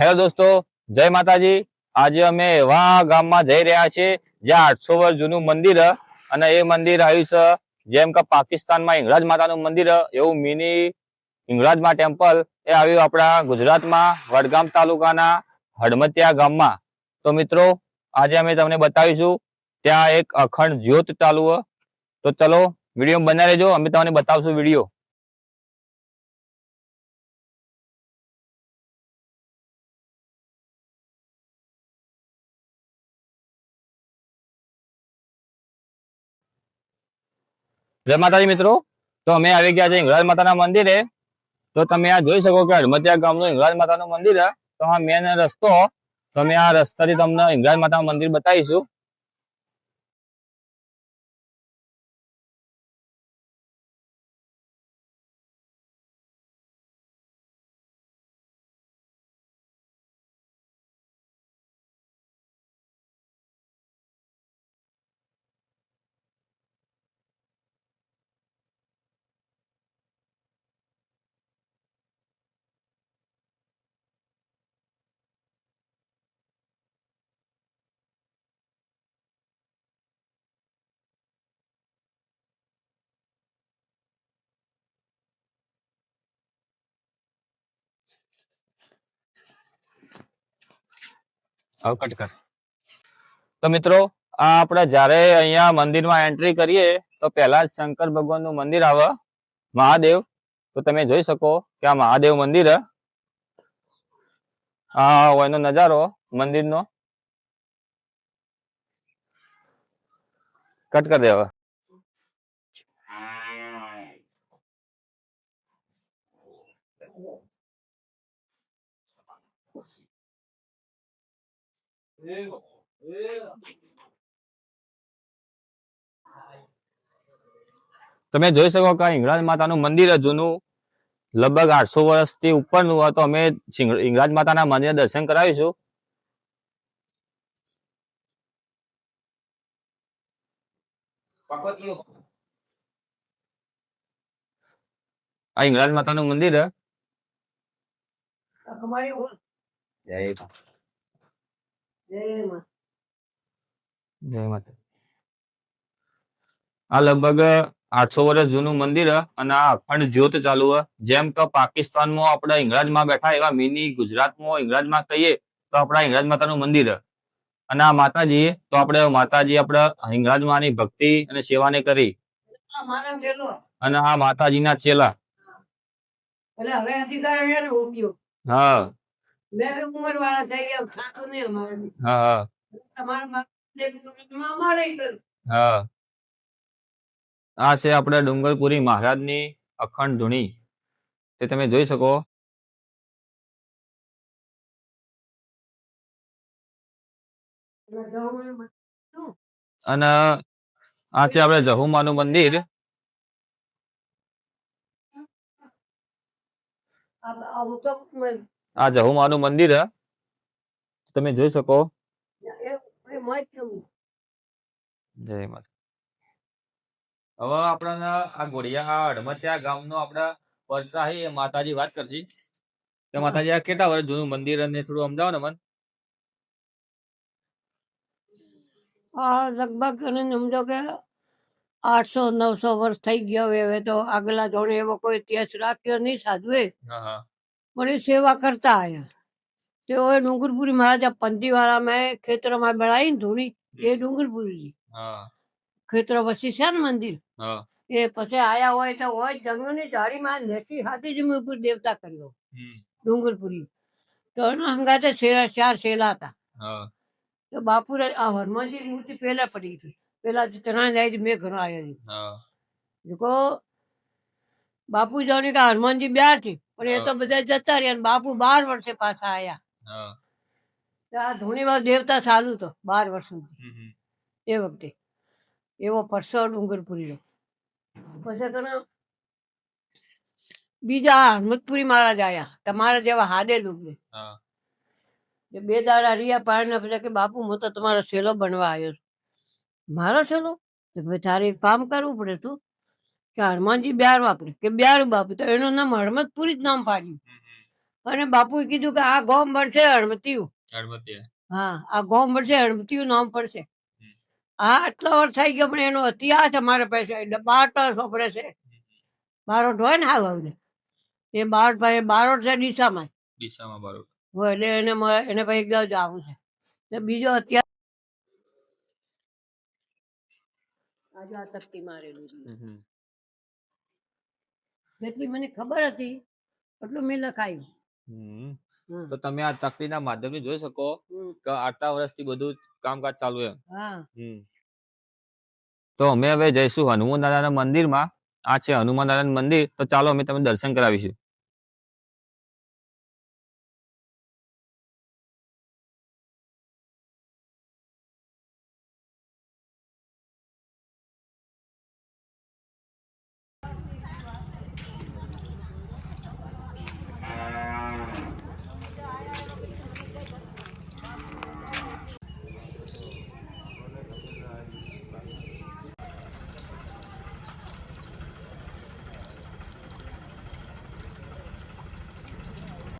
Hello દોસ્તો, જય માતાજી. આજે અમે એવા ગામમાં જઈ રહ્યા છીએ, જ્યાં આઠસો વર્ષ જૂનું મંદિર અને એ મંદિર આવ્યું છે જેમ કે પાકિસ્તાનમાં ઇંગરાજ માતાનું મંદિર, એવું મિની ઇંગરાજમાં ટેમ્પલ એ આવ્યું આપણા ગુજરાતમાં, વડગામ તાલુકાના હડમતિયા ગામમાં. તો મિત્રો, આજે અમે તમને બતાવીશું, ત્યાં એક અખંડ જ્યોત ચાલુ તો ચલો, વીડિયો બનાવી લેજો અમે તમને બતાવશું વીડિયો. જય માતાજી મિત્રો. તો અમે આવી ગયા છે હિંગળાજ માતાના મંદિરે. તો તમે આ જોઈ શકો કે હડમતિયા ગામનું હિંગળાજ માતાનું મંદિર તો આ મેન રસ્તો. તો અમે આ રસ્તાથી તમને હિંગળાજ માતાનું મંદિર બતાવીશું. કટ કર. તો મિત્રો, આ આપણે જ્યારે અહીંયા મંદિરમાં એન્ટ્રી કરીએ, તો પહેલા જ શંકર ભગવાનનું મંદિર આવે. મહાદેવ. તો તમે જોઈ શકો કે આ મહાદેવ મંદિર. આ એનો નજારો, મંદિરનો. કટ કરી દે તમે જોઈ શકો કે હિંગળાજ માતાનું મંદિર જૂનું. લગભગ આઠસો વર્ષથી ઉપરનું હોય અમે હિંગળાજ માતાના મંદિર દર્શન કરાવીશું. આ હિંગળાજ માતાનું મંદિર. જય માતા આ લગભગ આઠસો વર્ષ જૂનું મંદિર અને આ અખંડ જ્યોત ચાલુ જેમ કે પાકિસ્તાનમાં આપણે ઇંગ્રાજમાં બેઠા એવા મિની ગુજરાતમાં ઇંગ્રાજમાં કહીએ તો આપણા ઇંગ્રાજ માતાનું મંદિર અને આ માતાજી તો આપણે માતાજી આપણે હિંગળાજમાંની ભક્તિ અને સેવાને કરી. અને આ માતાજીના ચેલા. હા. મેં થઈ ગયા, ખાતું નહીં અમારે. હા હા કર્યું. હા આ છે આપણે ડુંગરપુરી મહારાજની અખંડ ધૂણી તે તમે જોઈ શકો. અને આ છે આપણે જહુમાનું મંદિર આવું તો આ જહુમાનું મંદિર. તમે જોઈ શકો. જય માતા. હવે આપણા આ ઘોડિયા હડમતિયા ગામનો આપણા પરચા છે એ માતાજી વાત કરશી. કે માતાજી આ કેટલા વર્ષ જૂનું મંદિર અને થોડું સમજાવો ને મન? આ લગભગ કરીને સમજો કે આઠસો નવસો વર્ષ થઈ ગયા હવે હવે તો આગલા જોડે એવો કોઈ ઇતિહાસ રાખ્યો નહીં સાધુએ. હા હા પણ એ સેવા કરતા આયા. તેઓએ ડુંગરપુરી મહારાજા પંથીવાળા મેં ખેતરમાં બનાવી ધૂણી એ ડુંગરપુરી હા. ખેતર વસી છે ને મંદિર? એ પછી આયા હોય તો હોય જંગલની ઝાડીમાં નેસી હાથી જ ઉપર દેવતા કર્યો. ડુંગરપુરી. તો એના હંગાતે શેરા ચાર શેલા હતા. તો બાપુરે આ હનુમાનજી મૂર્તિ પહેલા પડી હતી. પેલા ત્રણ જાય મેં ઘર આવ્યા દેખો બાપુ જાણે કે હનુમાનજી બ્યાર છે. પણ એ તો બધા જતા રહ્યા ને બાપુ બાર વર્ષે પાછા આયા. આ ધૂણીમાં દેવતા ચાલુ તો બાર વર્ષ સુધી. એ વખતે. એવો પરસો ડુંગરપુરીનો પછી તને બીજા હનુમતપુરી મહારાજ આયા. તમારા જેવા હાડે ડૂબે બે દાડા રિયા પાડીને પછી કે બાપુ હું તો તમારો સેલો બનવા આવ્યો મારો સેલો તારે એક કામ કરવું પડે તું. કે હનુમાનજી બ્યાર વાપરે. કે બ્યાર બાપુ તો એનું નામ હનુમતપુરી જ નામ પાડ્યું. અને બાપુએ કીધું કે આ ગોમ મળશે હળમતિયું. હા આ ગોમ મળશે હળમતિયું નામ પડશે. હા આટલા વર્ષ થઈ ગયો પણ એનો ઇતિહાસ અમારે પાસે એટલે બારટ સોપડે છે. બારોટ હોય ને હા ને. એ બારોટ પાસે બારોટ છે ડીસામાં. ડીસામાં બારોટ. હોય એટલે એને મળે એને પછી ગયો જ આવું છે. એટલે બીજો અત્યારે આજે આ તકતી મારેલી છે. જેટલી મને ખબર હતી એટલું મેં લખાયું. તો તમે આ તકતીના માધ્યમથી જોઈ શકો. કે આટલા વર્ષથી બધું કામકાજ ચાલુ એમ. તો અમે હવે જઈશું હનુમાન દાદાના મંદિરમાં. આ છે હનુમાન દાદાનું મંદિર. તો ચાલો અમે તમને દર્શન કરાવીશું.